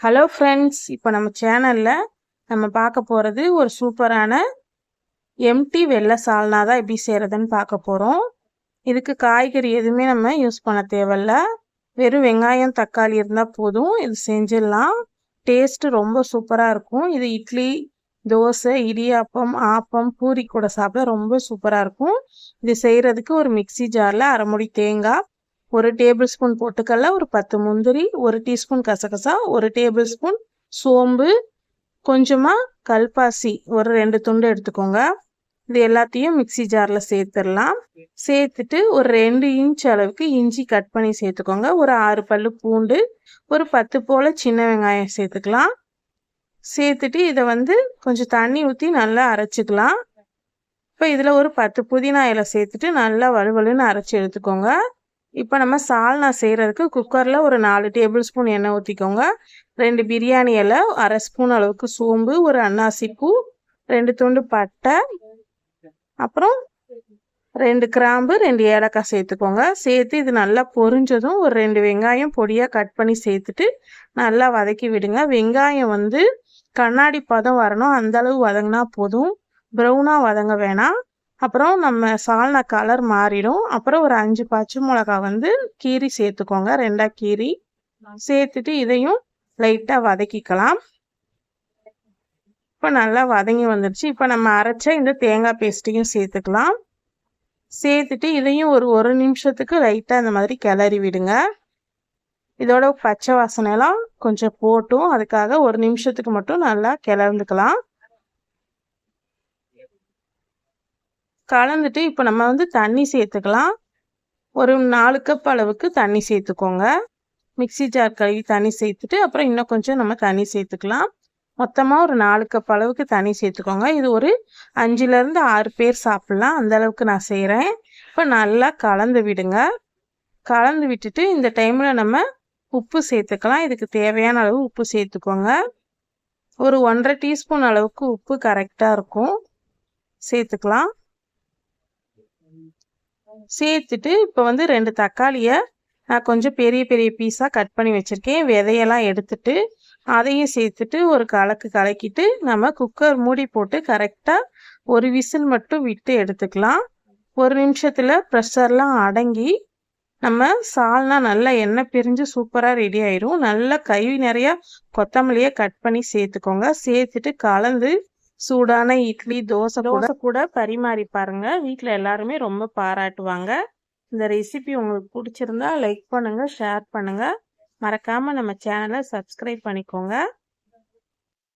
Hello friends இப்போ நம்ம சேனலில் நம்ம பார்க்க போகிறது ஒரு சூப்பரான எம்டி வெள்ளை சால்னா தான் எப்படி செய்கிறதுன்னு பார்க்க போகிறோம் இதுக்கு காய்கறி எதுவுமே நம்ம யூஸ் பண்ண தேவையில்ல. வெறும் வெங்காயம் தக்காளி இருந்தால் போதும். இது செஞ்சிடலாம். டேஸ்ட்டு ரொம்ப சூப்பராக இருக்கும். இது இட்லி தோசை இடியாப்பம் ஆப்பம் பூரி கூட சாப்பிட ரொம்ப சூப்பராக இருக்கும். இது செய்கிறதுக்கு ஒரு மிக்சி ஜாரில் அரைமுடி தேங்காய் ஒரு டேபிள் ஸ்பூன் பொட்டுக்கடல ஒரு பத்து முந்திரி ஒரு டீஸ்பூன் கசகசா ஒரு டேபிள் ஸ்பூன் சோம்பு கொஞ்சமாக கல்பாசி ஒரு ரெண்டு துண்டு எடுத்துக்கோங்க. இது எல்லாத்தையும் மிக்சி ஜாரில் சேர்த்துடலாம். சேர்த்துட்டு ஒரு ரெண்டு இன்ச் அளவுக்கு இஞ்சி கட் பண்ணி சேர்த்துக்கோங்க. ஒரு ஆறு பல்லு பூண்டு ஒரு பத்து போல் சின்ன வெங்காயம் சேர்த்துக்கலாம். சேர்த்துட்டு இதை வந்து கொஞ்சம் தண்ணி ஊற்றி நல்லா அரைச்சிக்கலாம். இப்போ இதில் ஒரு பத்து புதினா இலை சேர்த்துட்டு நல்லா வலுவலுன்னு அரைச்சி எடுத்துக்கோங்க. இப்போ நம்ம சால்னா செய்கிறதுக்கு குக்கரில் ஒரு நாலு டேபிள் ஸ்பூன் எண்ணெய் ஊற்றிக்கோங்க ரெண்டு பிரியாணி இலை அரை ஸ்பூன் அளவுக்கு சோம்பு ஒரு அன்னாசி பூ ரெண்டு துண்டு பட்டை அப்புறம் ரெண்டு கிராம்பு ரெண்டு ஏலக்காய் சேர்த்துக்கோங்க. சேர்த்து இது நல்லா பொரிஞ்சதும் ஒரு ரெண்டு வெங்காயம் பொடியாக கட் பண்ணி சேர்த்துட்டு நல்லா வதக்கி விடுங்க. வெங்காயம் வந்து கண்ணாடி பதம் வரணும். அந்தளவு வதங்கினா போதும். ப்ரௌனாக வதங்க வேணாம். அப்புறம் நம்ம சால்னா கலர் மாறிடும். அப்புறம் ஒரு அஞ்சு பச்சை மிளகா வந்து கீரி சேர்த்துக்கோங்க. ரெண்டாக கீரி சேர்த்துட்டு இதையும் லைட்டாக வதக்கிக்கலாம். இப்போ நல்லா வதங்கி வந்துடுச்சு இப்போ நம்ம அரைச்ச இந்த தேங்காய் பேஸ்ட்டையும் சேர்த்துக்கலாம். சேர்த்துட்டு இதையும் ஒரு ஒரு நிமிஷத்துக்கு லைட்டாக இந்த மாதிரி கிளறி விடுங்க. இதோட பச்சை வாசனைலாம் கொஞ்சம் போட்டும். அதுக்காக ஒரு நிமிஷத்துக்கு மட்டும் நல்லா கிளர்ந்துக்கலாம். கலந்துட்டு இப்போ நம்ம வந்து தண்ணி சேர்த்துக்கலாம். ஒரு நாலு கப் அளவுக்கு தண்ணி சேர்த்துக்கோங்க. மிக்சி ஜார் கழுவி தண்ணி சேர்த்துட்டு அப்புறம் இன்னும் கொஞ்சம் நம்ம தண்ணி சேர்த்துக்கலாம். மொத்தமாக ஒரு நாலு கப் அளவுக்கு தண்ணி சேர்த்துக்கோங்க. இது ஒரு அஞ்சுலேருந்து ஆறு பேர் சாப்பிட்லாம். அந்த அளவுக்கு நான் செய்கிறேன் இப்போ நல்லா கலந்து விடுங்க. கலந்து விட்டுட்டு இந்த டைமில் நம்ம உப்பு சேர்த்துக்கலாம். இதுக்கு தேவையான அளவு உப்பு சேர்த்துக்கோங்க. ஒரு ஒன்றரை டீஸ்பூன் அளவுக்கு உப்பு கரெக்டாக இருக்கும். சேர்த்துக்கலாம். சேர்த்துட்டு இப்போ வந்து ரெண்டு தக்காளியை நான் கொஞ்சம் பெரிய பெரிய பீஸாக கட் பண்ணி வச்சுருக்கேன். விதையெல்லாம் எடுத்துட்டு அதையும் சேர்த்துட்டு ஒரு கலக்கு கலக்கிட்டு நம்ம குக்கர் மூடி போட்டு கரெக்டாக ஒரு விசில் மட்டும் விட்டு எடுத்துக்கலாம். ஒரு நிமிஷத்தில் ப்ரெஷர்லாம் அடங்கி நம்ம சால்னா நல்லா எண்ணெய் பிரிஞ்சு சூப்பராக ரெடி ஆயிரும். நல்லா கை நிறையா கொத்தமல்லியை கட் பண்ணி சேர்த்துக்கோங்க. சேர்த்துட்டு கலந்து சூடான இட்லி தோசை தோசை கூட பரிமாறி பாருங்க. வீட்டில் எல்லாருமே ரொம்ப பாராட்டுவாங்க. இந்த ரெசிபி உங்களுக்கு பிடிச்சிருந்தா லைக் பண்ணுங்க ஷேர் பண்ணுங்க. மறக்காம நம்ம சேனலை சப்ஸ்கிரைப் பண்ணிக்கோங்க.